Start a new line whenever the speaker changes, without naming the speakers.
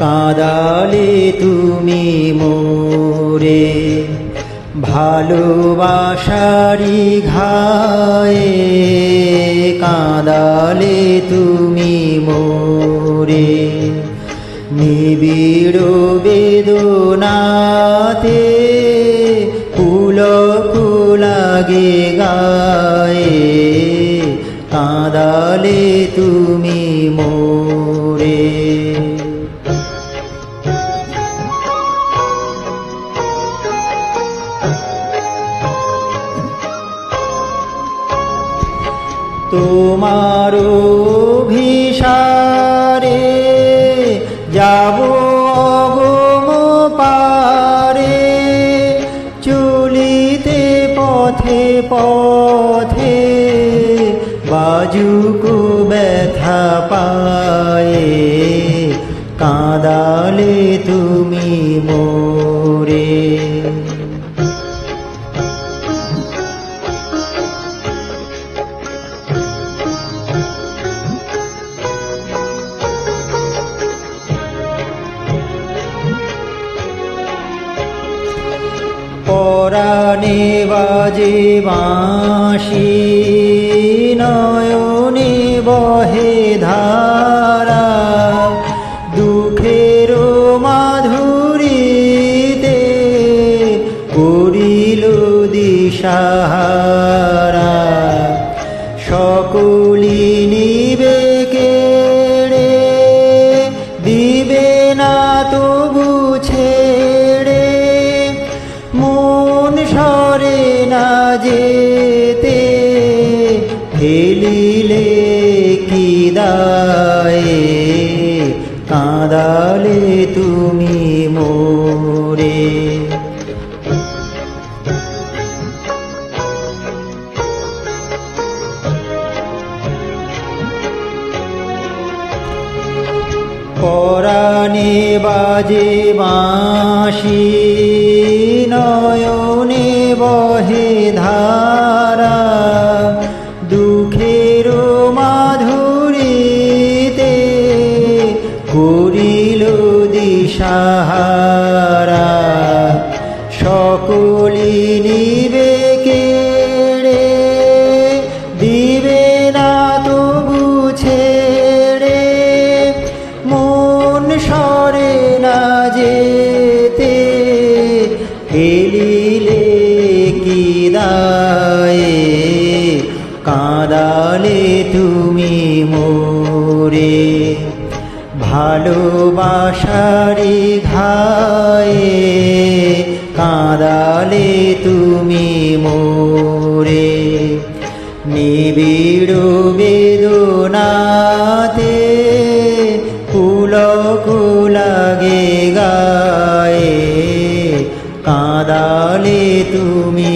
কাঁদালে তুমি মোরে, ভালোবাসারি ঘায়ে কাঁদালে তুমি মোরে, নিবিড় বেদনাতে পুলক লাগে গায়ে, কাঁদালে তুমি মোরে। তোমার ভিসারে যাব পারে। চলিতে পথে পথে বাজুকু ব্যথা পায়ে। কাঁদালে তুমি মোরে। পরাণে বাজে বাঁশি নয়নে বহে ধারা। দুঃখের মাধুরীতে করিল দিশাহারা। মন সরে না যেতে ফেলিলে কি দায়ে? কাঁদালে তুমি মোরে। পরাণে বাজে বাঁশি কাঁদালে তুমি মোরে ভালোবাসারি ঘায়ে, কাঁদালে তুমি মোরে। নিবিড় বেদনাতে পুলক লাগে গায়ে, কাঁদালে তুমি